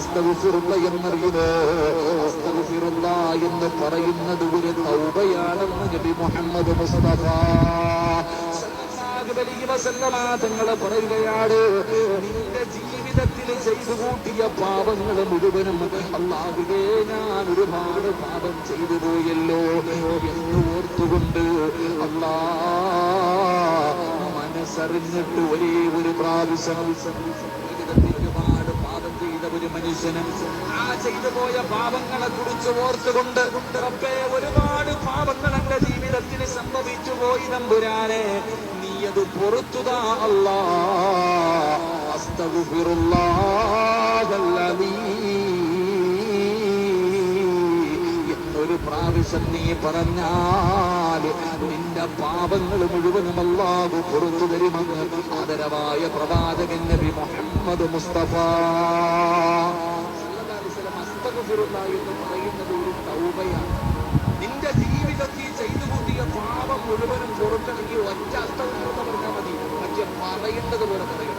അസ്തഗ്ഫിറുള്ള അസ്തഗ്ഫിറുള്ള എന്ന് പറയുന്നത് ഒരു തൗബയാണെന്ന് നബി മുഹമ്മദ് മുസ്തഫ. തങ്ങളെ പറയുകയാണ്. നിന്റെ ജീവിതത്തിൽ ചെയ്തു കൂട്ടിയ മുഴുവനും അള്ളാഹുവേ ഞാൻ ഒരുപാട് പാപം ചെയ്തു പോയല്ലോ എന്ന് ഓർത്തുകൊണ്ട് അള്ളാ മനസ്സറിഞ്ഞിട്ട് ഒരേ ഒരു പ്രാവശ്യം ഒരുപാട് ഒരു മനുഷ്യനും ആ ചെയ്തു പോയ പാപങ്ങളെ കുറിച്ച് ഓർത്തുകൊണ്ട് റബ്ബേ ഒരുപാട് പാപങ്ങൾ എന്റെ ജീവിതത്തിന് സംഭവിച്ചു പോയി നമ്പുരാനെ. നീ അത് പൊറത്തുതാ അല്ലാ. എന്നൊരു പ്രാവശ്യം നീ നിന്റെ പാപങ്ങൾ മുഴുവനും അല്ലാഹു പുറത്തു തരുമെന്ന് ആദരവായ പ്രവാചകൻ നബി മുഹമ്മദ് മുസ്തഫ. നിന്റെ ജീവിതത്തിൽ ചെയ്തു കൂട്ടിയ പാപം മുഴുവനും പുറത്തിറങ്ങി ഒറ്റ അർത്ഥം പറഞ്ഞാൽ മതി. പക്ഷെ പറയേണ്ടത് പോലെ പറയണം